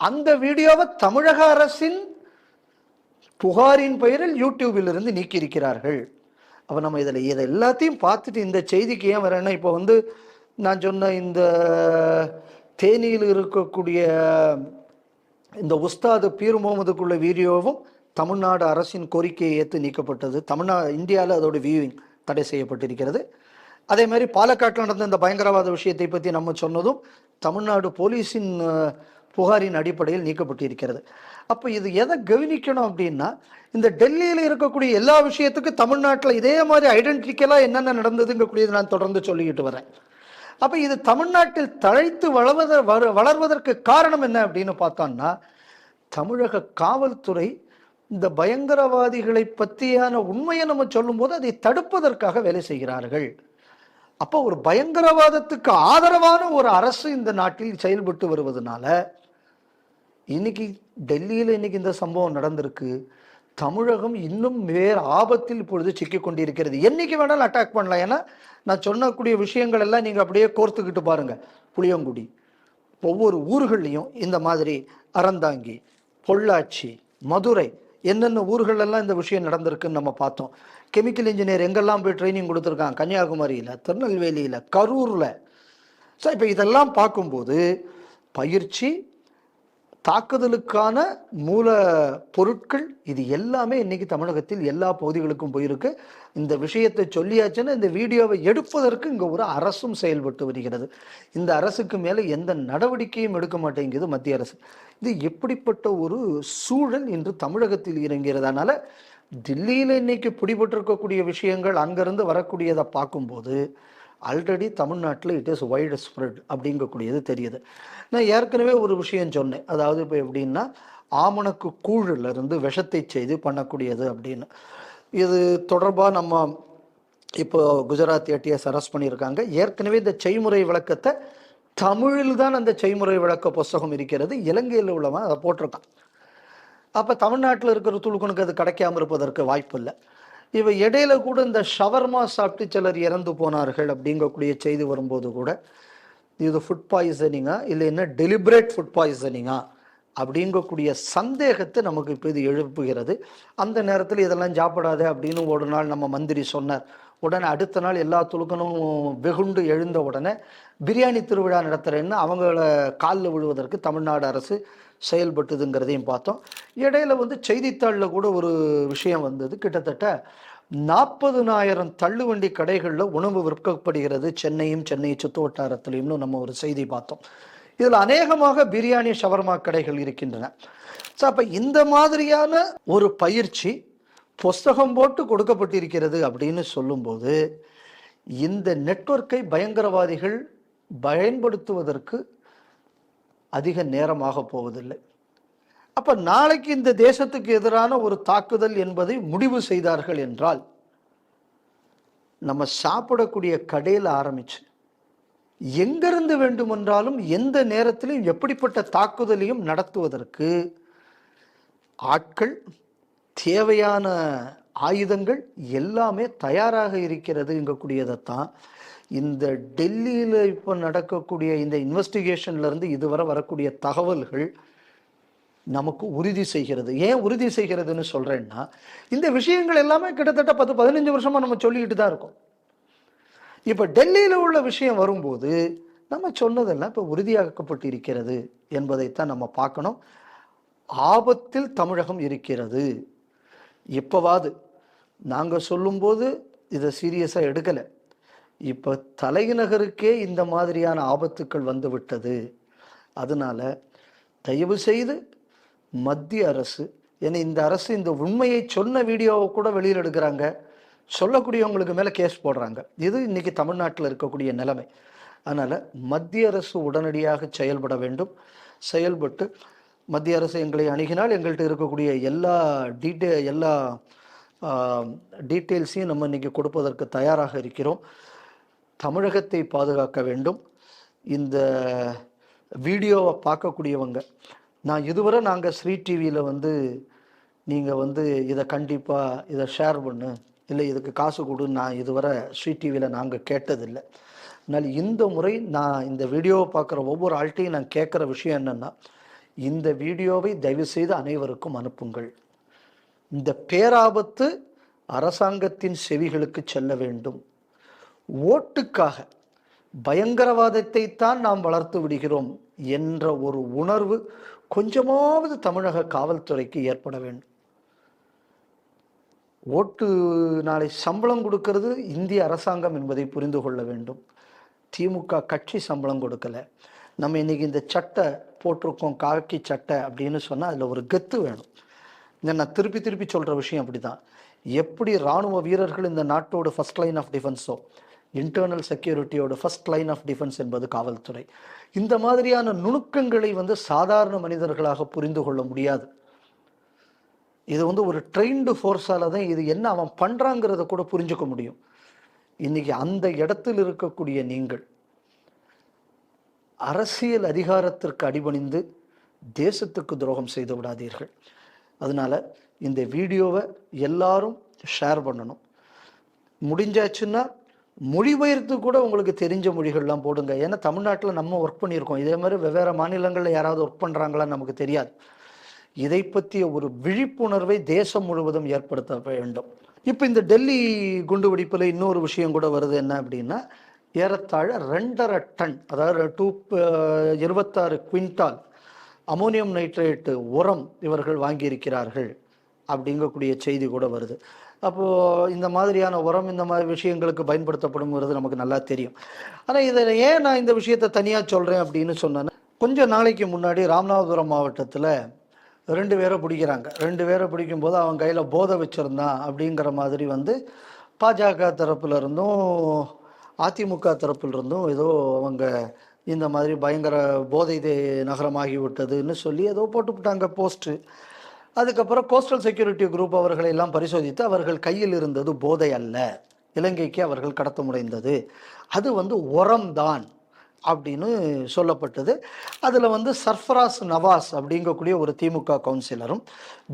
அந்த வீடியோவை தமிழக அரசின் புகாரின் பெயரில் யூடியூபிலிருந்து நீக்கியிருக்கிறார்கள். அப்போ நம்ம இதில் இதை எல்லாத்தையும் பார்த்துட்டு இந்த செய்திக்கு ஏன் வரேன்னா இப்போ வந்து நான் சொன்ன இந்த தேனியில் இருக்கக்கூடிய இந்த உஸ்தாது பீர் முகமதுக்குள்ள வீடியோவும் தமிழ்நாடு அரசின் கோரிக்கையை ஏற்று நீக்கப்பட்டது. தமிழ்நா இந்தியாவில் அதோட வியூவிங் தடை செய்யப்பட்டிருக்கிறது. அதே மாதிரி பாலக்காட்டில் நடந்த இந்த பயங்கரவாத விஷயத்தை பற்றி நம்ம சொன்னதும் தமிழ்நாடு போலீஸின் புகாரின் அடிப்படையில் நீக்கப்பட்டிருக்கிறது. அப்போ இது எதை கவனிக்கணும் அப்படின்னா இந்த டெல்லியில் இருக்கக்கூடிய எல்லா விஷயத்துக்கும் தமிழ்நாட்டில் இதே மாதிரி ஐடென்டிக்கலாக என்னென்ன நடந்ததுங்கக்கூடியது நான் தொடர்ந்து சொல்லிக்கிட்டு வரேன். அப்போ இது தமிழ்நாட்டில் தழைத்து வளவத வளர்வதற்கு காரணம் என்ன அப்படின்னு பார்த்தோம்னா தமிழக காவல்துறை இந்த பயங்கரவாதிகளை பற்றியான உண்மையை நம்ம சொல்லும்போது அதை தடுப்பதற்காக வேலை செய்கிறார்கள். அப்போ ஒரு பயங்கரவாதத்துக்கு ஆதரவான ஒரு அரசு இந்த நாட்டில் செயல்பட்டு வருவதனால இன்னைக்கு டெல்லியில் இன்னைக்கு இந்த சம்பவம் நடந்திருக்கு. தமிழகம் இன்னும் வேறு ஆபத்தில் இப்பொழுது சிக்கிக்கொண்டிருக்கிறது என்னைக்கு வேணாலும் அட்டாக் பண்ணலாம். ஏன்னா நான் சொன்னக்கூடிய விஷயங்கள் எல்லாம் நீங்கள் அப்படியே கோர்த்துக்கிட்டு பாருங்கள் புளியங்குடி ஒவ்வொரு ஊர்கள்லையும் இந்த மாதிரி அறந்தாங்கி பொள்ளாச்சி மதுரை என்னென்ன ஊர்களெல்லாம் இந்த விஷயம் நடந்திருக்குன்னு நம்ம பார்த்தோம். கெமிக்கல் இன்ஜினியர் எங்கெல்லாம் போய் ட்ரைனிங் கொடுத்துருக்கான் கன்னியாகுமரியில் திருநெல்வேலியில் கரூரில். ஸோ இப்போ இதெல்லாம் பார்க்கும்போது பயிற்சி தாக்குதலுக்கான மூல பொருட்கள் இது எல்லாமே இன்னைக்கு தமிழகத்தில் எல்லா பகுதிகளுக்கும் போயிருக்கு. இந்த விஷயத்தை சொல்லியாச்சுன்னா இந்த வீடியோவை எடுப்பதற்கு இங்கே ஒரு அரசும் செயல்பட்டு வருகிறது. இந்த அரசுக்கு மேலே எந்த நடவடிக்கையும் எடுக்க மாட்டேங்குது மத்திய அரசு. இது எப்படிப்பட்ட ஒரு சூழல் இன்று தமிழகத்தில் இறங்கிறது அதனால் டெல்லியில் இன்னைக்கு பிடிபட்டிருக்கக்கூடிய விஷயங்கள் அங்கிருந்து வரக்கூடியதை பார்க்கும்போது ஆல்ரெடி தமிழ்நாட்டில் இட் இஸ் வைடு ஸ்ப்ரெட் அப்படிங்கக்கூடியது தெரியுது. நான் ஏற்கனவே ஒரு விஷயம் சொன்னேன். அதாவது இப்போ எப்படின்னா ஆமணக்கு கூழுல இருந்து விஷத்தை செய்து பண்ணக்கூடியது அப்படின்னு. இது தொடர்பாக நம்ம இப்போ குஜராத் ஏடிஎஸ் அரெஸ்ட் பண்ணியிருக்காங்க. ஏற்கனவே இந்த செய்முறை விளக்கத்தை தமிழில் தான் அந்த செய்முறை விளக்க புஸ்தகம் இருக்கிறது. இலங்கையில் உள்ளவன் அதை போட்டிருக்கான். அப்போ தமிழ்நாட்டில் இருக்கிற துளுக்கனுக்கு அது கிடைக்காம இருப்பதற்கு வாய்ப்பு இல்லை. இவ இடையில கூட இந்த ஷவர்மா சாப்பிட்டு சிலர் இறந்து போனார்கள் அப்படிங்கக்கூடிய செய்தி வரும்போது கூட இது ஃபுட் பாய்சனிங்கா இல்லை என்ன டெலிபரேட் ஃபுட் பாய்சனிங்கா அப்படிங்கக்கூடிய சந்தேகத்தை நமக்கு இப்போ இது எழுப்புகிறது. அந்த நேரத்தில் இதெல்லாம் சாப்பிடாத அப்படின்னு ஒரு நாள் நம்ம மந்திரி சொன்னார். உடனே அடுத்த நாள் எல்லா துலுக்கனும் வெகுண்டு எழுந்த உடனே பிரியாணி திருவிழா நடத்துகிறேன்னு அவங்கள காலில் விழுவதற்கு தமிழ்நாடு அரசு செயல்பட்டுதுங்கிறதையும் பார்த்தோம். இடையில வந்து செய்தித்தாளில் கூட ஒரு விஷயம் வந்தது. கிட்டத்தட்ட நாற்பதுனாயிரம் தள்ளுவண்டி கடைகளில் உணவு விற்கப்படுகிறது. சென்னையும் சென்னை சுத்து வட்டாரத்திலையும்னு நம்ம ஒரு செய்தி பார்த்தோம். இதில் அநேகமாக பிரியாணி ஷவர்மா கடைகள் இருக்கின்றன. ஸோ அப்போ இந்த மாதிரியான ஒரு பயிற்சி புஸ்தகம் போட்டு கொடுக்கப்பட்டிருக்கிறது அப்படின்னு சொல்லும்போது இந்த நெட்வொர்க்கை பயங்கரவாதிகள் பயன்படுத்துவதற்கு அதிக நேரமாக போவதில்லை. அப்போ நாளைக்கு இந்த தேசத்துக்கு எதிரான ஒரு தாக்குதல் என்பதை முடிவு செய்தார்கள் என்றால் நம்ம சாப்பிடக்கூடிய கடையில் ஆரம்பிச்சு எங்கிருந்து வேண்டுமென்றாலும் எந்த நேரத்திலும் எப்படிப்பட்ட தாக்குதலையும் நடத்துவதற்கு ஆட்கள் தேவையான ஆயுதங்கள் எல்லாமே தயாராக இருக்கிறதுங்கக்கூடியதைத்தான் இந்த டெல்லியில் இப்போ நடக்கக்கூடிய இந்த இன்வெஸ்டிகேஷன்லேருந்து இதுவரை வரக்கூடிய தகவல்கள் நமக்கு உறுதி செய்கிறது. ஏன் உறுதி செய்கிறதுன்னு சொல்கிறேன்னா இந்த விஷயங்கள் எல்லாமே கிட்டத்தட்ட பத்து பதினஞ்சு வருஷமாக நம்ம சொல்லிக்கிட்டு தான் இருக்கோம். இப்போ டெல்லியில் உள்ள விஷயம் வரும்போது நம்ம சொன்னதெல்லாம் இப்போ உறுதியாக்கப்பட்டு இருக்கிறது என்பதைத்தான் நம்ம பார்க்கணும். ஆபத்தில் தமிழகம் இருக்கிறது. இப்போவாது நாங்கள் சொல்லும்போது இதை சீரியஸாக எடுக்கலை. இப்போ தலைநகருக்கே இந்த மாதிரியான ஆபத்துக்கள் வந்துவிட்டது. அதனால் தயவு செய்து மத்திய அரசு ஏன்னா இந்த அரசு இந்த உண்மையை சொன்ன வீடியோவை கூட வெளியில் எடுக்கிறாங்க. சொல்லக்கூடியவங்களுக்கு மேலே கேஸ் போடுறாங்க. இது இன்றைக்கி தமிழ்நாட்டில் இருக்கக்கூடிய நிலைமை. அதனால் மத்திய அரசு உடனடியாக செயல்பட வேண்டும். செயல்பட்டு மத்திய அரசு எங்களை அணுகினால் எங்கள்கிட்ட இருக்கக்கூடிய எல்லா டீட்டெயில் எல்லா டீட்டெயில்ஸையும் நம்ம இன்றைக்கி கொடுப்பதற்கு தயாராக இருக்கிறோம். தமிழகத்தை பாதுகாக்க வேண்டும். இந்த வீடியோவை பார்க்கக்கூடியவங்க நான் இதுவரை நாங்கள் ஸ்ரீ டிவியில் வந்து நீங்கள் வந்து இதை கண்டிப்பாக இதை ஷேர் பண்ணு இல்லை இதுக்கு காசு கொடு நான் இதுவரை ஸ்ரீ டிவியில் நாங்கள் கேட்டதில்லை. அதனால் இந்த முறை நான் இந்த வீடியோவை பார்க்குற ஒவ்வொரு ஆள்கிட்டையும் நான் கேட்குற விஷயம் என்னென்னா இந்த வீடியோவை தயவுசெய்து அனைவருக்கும் அனுப்புங்கள். இந்த பேராபத்து அரசாங்கத்தின் செவிகளுக்கு செல்ல வேண்டும். ஓட்டுக்காக பயங்கரவாதத்தை தான் நாம் வளர்த்து விடுகிறோம் என்ற ஒரு உணர்வு கொஞ்சமாவது தமிழக காவல்துறைக்கு ஏற்பட வேண்டும். ஓட்டு நாளை சம்பளம் கொடுக்கிறது இந்திய அரசாங்கம் என்பதை புரிந்து கொள்ள வேண்டும். திமுக கட்சி சம்பளம் கொடுக்கல. நம்ம இன்னைக்கு இந்த சட்டை போட்டிருக்கோம் காக்கி சட்டை அப்படின்னு சொன்னால் அதில் ஒரு கெத்து வேணும். இதை நான் திருப்பி திருப்பி சொல்கிற விஷயம் அப்படி தான் எப்படி இராணுவ வீரர்கள் இந்த நாட்டோட ஃபர்ஸ்ட் லைன் ஆஃப் டிஃபென்ஸோ இன்டர்னல் செக்யூரிட்டியோட ஃபர்ஸ்ட் லைன் ஆஃப் டிஃபென்ஸ் என்பது காவல்துறை. இந்த மாதிரியான நுணுக்கங்களை வந்து சாதாரண மனிதர்களாக புரிந்து கொள்ள முடியாது. இது வந்து ஒரு ட்ரெயின்டு ஃபோர்ஸால் தான் இது என்ன அவன் பண்ணுறாங்கிறத கூட புரிஞ்சுக்க முடியும். இன்றைக்கி அந்த இடத்தில் இருக்கக்கூடிய நீங்கள் அரசியல் அதிகாரத்திற்கு அடிபணிந்து தேசத்துக்கு துரோகம் செய்து விடாதீர்கள். அதனால் இந்த வீடியோவை எல்லாரும் ஷேர் பண்ணணும். முடிஞ்சாச்சுன்னா மொழிபெயர்த்து கூட உங்களுக்கு தெரிஞ்ச மொழிகள்லாம் போடுங்க. ஏன்னா தமிழ்நாட்டில் நம்ம ஒர்க் பண்ணியிருக்கோம். இதே மாதிரி வெவ்வேறு மாநிலங்களில் யாராவது ஒர்க் பண்ணுறாங்களான்னு நமக்கு தெரியாது. இதை பற்றிய ஒரு விழிப்புணர்வை தேசம் முழுவதும் ஏற்படுத்த வேண்டும். இப்போ இந்த டெல்லி குண்டுவெடிப்பில் இன்னொரு விஷயம் கூட வருது. என்ன அப்படின்னா ஏறத்தாழ ரெண்டரை டன் அதாவது டூ இருபத்தாறு குவிண்டால் அமோனியம் நைட்ரேட்டு உரம் இவர்கள் வாங்கியிருக்கிறார்கள் அப்படிங்கக்கூடிய செய்தி கூட வருது. அப்போது இந்த மாதிரியான உரம் இந்த மாதிரி விஷயங்களுக்கு பயன்படுத்தப்படுங்கிறது நமக்கு நல்லா தெரியும். ஆனால் இதில் ஏன் நான் இந்த விஷயத்தை தனியாக சொல்கிறேன் அப்படின்னு சொன்னேன்னா கொஞ்சம் நாளைக்கு முன்னாடி ராமநாதபுரம் மாவட்டத்தில் ரெண்டு பேரை பிடிக்கிறாங்க. ரெண்டு பேரை பிடிக்கும்போது அவன் கையில் போதை வச்சுருந்தான் அப்படிங்கிற மாதிரி வந்து பாஜக தரப்புல இருந்தும் அதிமுக தரப்புலேருந்தும் ஏதோ அவங்க இந்த மாதிரி பயங்கர போதை நகரமாகி விட்டதுன்னு சொல்லி ஏதோ போட்டுவிட்டாங்க போஸ்ட்டு. அதுக்கப்புறம் கோஸ்டல் செக்யூரிட்டி குரூப் அவர்களை எல்லாம் பரிசோதித்து அவர்கள் கையில் இருந்தது போதை அல்ல. இலங்கைக்கு அவர்கள் கடத்த முடிந்தது அது வந்து உரம்தான் அப்படின்னு சொல்லப்பட்டது. அதில் வந்து சர்ஃபராஸ் நவாஸ் அப்படிங்கக்கூடிய ஒரு திமுக கவுன்சிலரும்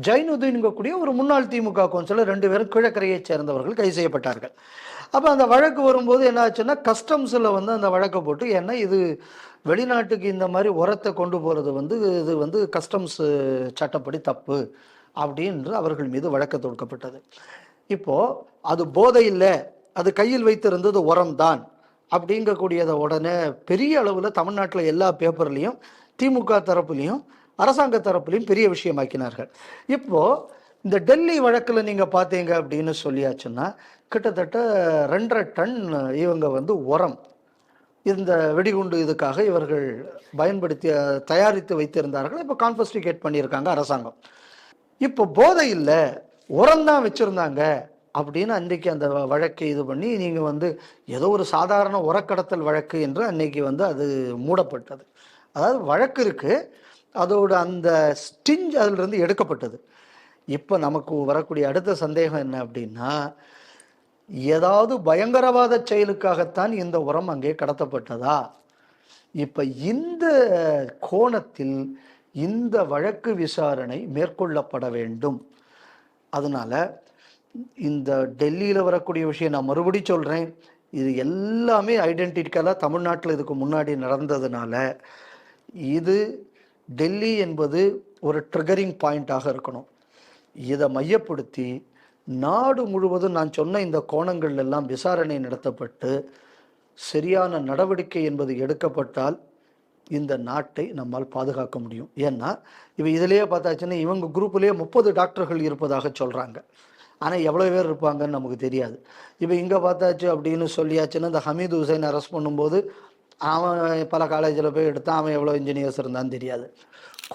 ஜைனுதீன்கக்கூடிய ஒரு முன்னாள் திமுக கவுன்சிலர் ரெண்டு பேரும் கிழக்கரையைச் சேர்ந்தவர்கள் கைது செய்யப்பட்டார்கள். அப்போ அந்த வழக்கு வரும்போது என்ன ஆச்சுன்னா கஸ்டம்ஸில் வந்து அந்த வழக்கை போட்டு ஏன்னா இது வெளிநாட்டுக்கு இந்த மாதிரி உரத்தை கொண்டு போகிறது வந்து இது வந்து கஸ்டம்ஸ் சட்டப்படி தப்பு அப்படின்னு அவர்கள் மீது வழக்கு தொடுக்கப்பட்டது. இப்போது அது போதை இல்லை அது கையில் வைத்திருந்தது உரம் தான் அப்படிங்கக்கூடியத உடனே பெரிய அளவில் தமிழ்நாட்டில் எல்லா பேப்பர்லேயும் திமுக தரப்புலையும் அரசாங்க தரப்புலையும் பெரிய விஷயமாக்கினார்கள். இப்போது இந்த டெல்லி வழக்கில் நீங்கள் பார்த்தீங்க அப்படின்னு சொல்லியாச்சுன்னா கிட்டத்தட்ட ரெண்டரை டன் இவங்க வந்து உரம் இந்த வெடிகுண்டு இதுக்காக இவர்கள் பயன்படுத்தி தயாரித்து வைத்திருந்தார்கள். இப்போ கான்ஃபஸ்டிகேட் பண்ணியிருக்காங்க அரசாங்கம். இப்போ போதை இல்லை உரம் தான் வச்சுருந்தாங்க அப்படின்னு அன்றைக்கி அந்த வழக்கை இது பண்ணி நீங்கள் வந்து ஏதோ ஒரு சாதாரண உரக்கடத்தல் வழக்கு என்று அன்னைக்கு வந்து அது மூடப்பட்டது. அதாவது வழக்கு இருக்குது அதோட அந்த ஸ்டிஞ்ச் அதிலிருந்து எடுக்கப்பட்டது. இப்போ நமக்கு வரக்கூடிய அடுத்த சந்தேகம் என்ன அப்படின்னா ஏதாவது பயங்கரவாத செயலுக்காகத்தான் இந்த உரம் அங்கே கடத்தப்பட்டதா? இப்போ இந்த கோணத்தில் இந்த வழக்கு விசாரணை மேற்கொள்ளப்பட வேண்டும். அதனால் இந்த டெல்லியில் வரக்கூடிய விஷயம் நான் மறுபடி சொல்கிறேன் இது எல்லாமே ஐடென்டிக்கலாக தமிழ்நாட்டில் இதுக்கு முன்னாடி நடந்ததுனால இது டெல்லி என்பது ஒரு ட்ரிகரிங் பாயிண்ட்டாக இருக்கணும். இதை மையப்படுத்தி நாடு முழுவதும் நான் சொன்ன இந்த கோணங்கள் எல்லாம் விசாரணை நடத்தப்பட்டு சரியான நடவடிக்கை என்பது எடுக்கப்பட்டால் இந்த நாட்டை நம்மால் பாதுகாக்க முடியும். ஏன்னா இவ இதிலேயே பார்த்தாச்சுன்னா இவங்க குரூப்லேயே முப்பது டாக்டர்கள் இருப்பதாக சொல்கிறாங்க ஆனால் எவ்வளோ பேர் இருப்பாங்கன்னு நமக்கு தெரியாது. இப்போ இங்கே பார்த்தாச்சு அப்படின்னு சொல்லியாச்சுன்னா இந்த ஹமீது ஹுசைன் அரெஸ்ட் பண்ணும்போது அவன் பல காலேஜில் போய் எடுத்தான். அவன் எவ்வளோ இன்ஜினியர்ஸ் இருந்தான்னு தெரியாது.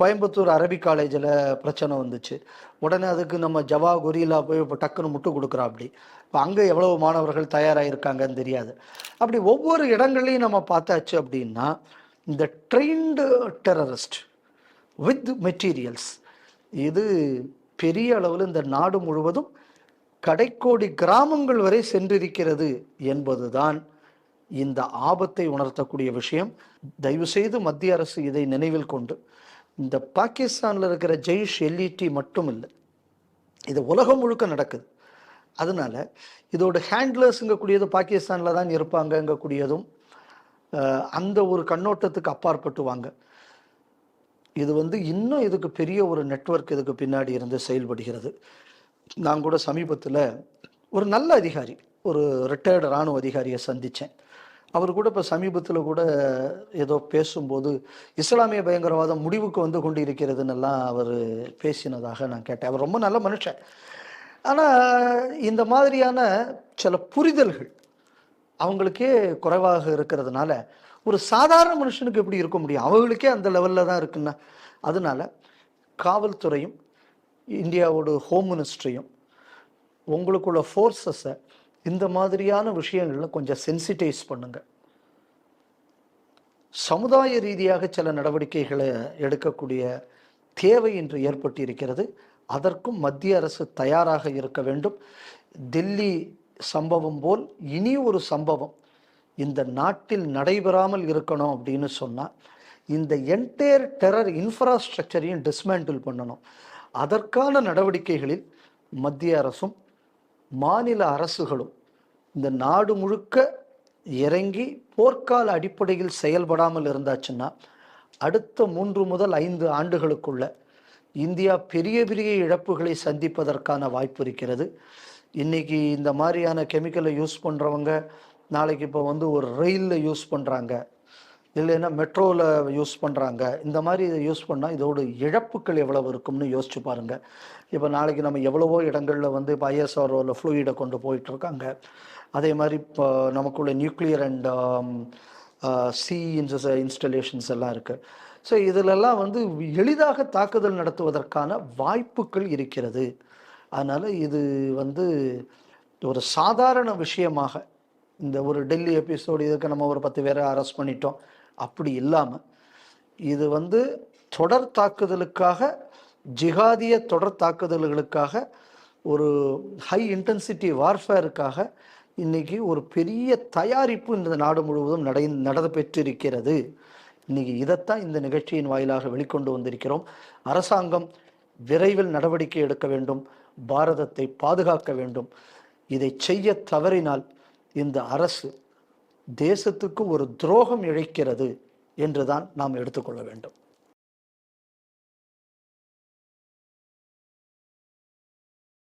கோயம்புத்தூர் அரபிக் காலேஜில் பிரச்சனை வந்துச்சு. உடனே அதுக்கு நம்ம ஜவா கொரிலா போய் இப்போ டக்குன்னு முட்டு கொடுக்குறோம் அப்படி. இப்போ அங்கே எவ்வளோ மாணவர்கள் தயாராகிருக்காங்கன்னு தெரியாது. அப்படி ஒவ்வொரு இடங்கள்லையும் நம்ம பார்த்தாச்சு அப்படின்னா இந்த ட்ரெயின்டு டெரரிஸ்ட் வித் மெட்டீரியல்ஸ் இது பெரிய அளவில் இந்த நாடு முழுவதும் கடைக்கோடி கிராமங்கள் வரை சென்றிருக்கிறது என்பதுதான் இந்த ஆபத்தை உணர்த்தக்கூடிய விஷயம் தயவுசெய்து மத்திய அரசு இதை நினைவில் கொண்டு இந்த பாகிஸ்தானில் இருக்கிற ஜெய்ஷ் எல்இடி மட்டும் இல்லை இது உலகம் முழுக்க நடக்குது. அதனால இதோட ஹேண்ட்லர்ஸுங்கக்கூடியது பாகிஸ்தானில் தான் இருப்பாங்கங்கக்கூடியதும் அந்த ஒரு கண்ணோட்டத்துக்கு அப்பாற்பட்டு வாங்க இது வந்து இன்னும் இதுக்கு பெரிய ஒரு நெட்ஒர்க் இதுக்கு பின்னாடி இருந்து செயல்படுகிறது. நான் கூட சமீபத்தில் ஒரு நல்ல அதிகாரி ஒரு ரிட்டையர்டு இராணுவ அதிகாரியை சந்தித்தேன் அவர் கூட இப்போ சமீபத்தில் கூட ஏதோ பேசும்போது இஸ்லாமிய பயங்கரவாதம் முடிவுக்கு வந்து கொண்டு இருக்கிறதுன்னெல்லாம் அவர் பேசினதாக நான் கேட்டேன். அவர் ரொம்ப நல்ல மனுஷன். ஆனால் இந்த மாதிரியான சில புரிதல்கள் அவங்களுக்கே குறைவாக இருக்கிறதுனால ஒரு சாதாரண மனுஷனுக்கு எப்படி இருக்க முடியும்? அவங்களுக்கே அந்த லெவலில் தான் இருக்குன்னா அதனால காவல்துறையும் இந்தியாவோட ஹோம் மினிஸ்ட்ரியும் உங்களுக்குள்ள ஃபோர்ஸஸை இந்த மாதிரியான விஷயங்களில் கொஞ்சம் சென்சிட்டைஸ் பண்ணுங்கள் சமுதாய ரீதியாக சில நடவடிக்கைகளை எடுக்கக்கூடிய தேவை இன்று ஏற்பட்டிருக்கிறது. அதற்கும் மத்திய அரசு தயாராக இருக்க வேண்டும். டெல்லி சம்பவம் போல் இனி ஒரு சம்பவம். இந்த நாட்டில் நடைபெறாமல் இருக்கணும் அப்படின்னு சொன்னால் இந்த என்டையர் டெரர் இன்ஃப்ராஸ்ட்ரக்சரையும் டிஸ்மேண்டில் பண்ணணும். அதற்கான நடவடிக்கைகளில் மத்திய அரசும் மாநில அரசுகளும் இந்த நாடு முழுக்க இறங்கி போர்க்கால அடிப்படையில் செயல்படாமல் இருந்தாச்சுன்னா அடுத்த மூன்று முதல் ஐந்து ஆண்டுகளுக்குள்ள இந்தியா பெரிய பெரிய இழப்புகளை சந்திப்பதற்கான வாய்ப்பு இருக்கிறது. இன்றைக்கி இந்த மாதிரியான கெமிக்கலை யூஸ் பண்ணுறவங்க நாளைக்கு இப்போ வந்து ஒரு ரயிலில் யூஸ் பண்ணுறாங்க இல்லைன்னா மெட்ரோவில் யூஸ் பண்ணுறாங்க இந்த மாதிரி இதை யூஸ் பண்ணால் இதோட இழப்புகள் எவ்வளவு இருக்கும்னு யோசிச்சு பாருங்கள் இப்போ நாளைக்கு நம்ம எவ்வளவோ இடங்களில் வந்து இப்போ ஐஎஸ்ஆர்ஓவில் ஃப்ளூயிடை கொண்டு போயிட்டுருக்காங்க அதே மாதிரி இப்போ நமக்குள்ள நியூக்ளியர் அண்ட் சி இன்ஸ் இன்ஸ்டலேஷன்ஸ் எல்லாம் இருக்குது ஸோ இதிலெல்லாம் வந்து எளிதாக தாக்குதல் நடத்துவதற்கான வாய்ப்புகள் இருக்கிறது. அதனால் இது வந்து ஒரு சாதாரண விஷயமாக இந்த ஒரு டெல்லி எபிசோடு இதுக்கு நம்ம ஒரு பத்து பேரை அரெஸ்ட் பண்ணிட்டோம். அப்படி இல்லாமல் இது வந்து தொடர் தாக்குதலுக்காக ஜிகாதிய தொடர் தாக்குதல்களுக்காக ஒரு ஹை இன்டென்சிட்டி வார்ஃபேருக்காக இன்றைக்கி ஒரு பெரிய தயாரிப்பு இந்த நாடு முழுவதும் நடை நடந்து இன்றைக்கி இதைத்தான் இந்த நிகழ்ச்சியின் வாயிலாக வெளிக்கொண்டு வந்திருக்கிறோம். அரசாங்கம் விரைவில் நடவடிக்கை எடுக்க வேண்டும். பாரதத்தை பாதுகாக்க வேண்டும். இதை செய்ய தவறினால் இந்த அரசு தேசத்துக்கு ஒரு துரோகம் இழைக்கிறது என்றுதான் நாம் எடுத்துக்கொள்ள வேண்டும்.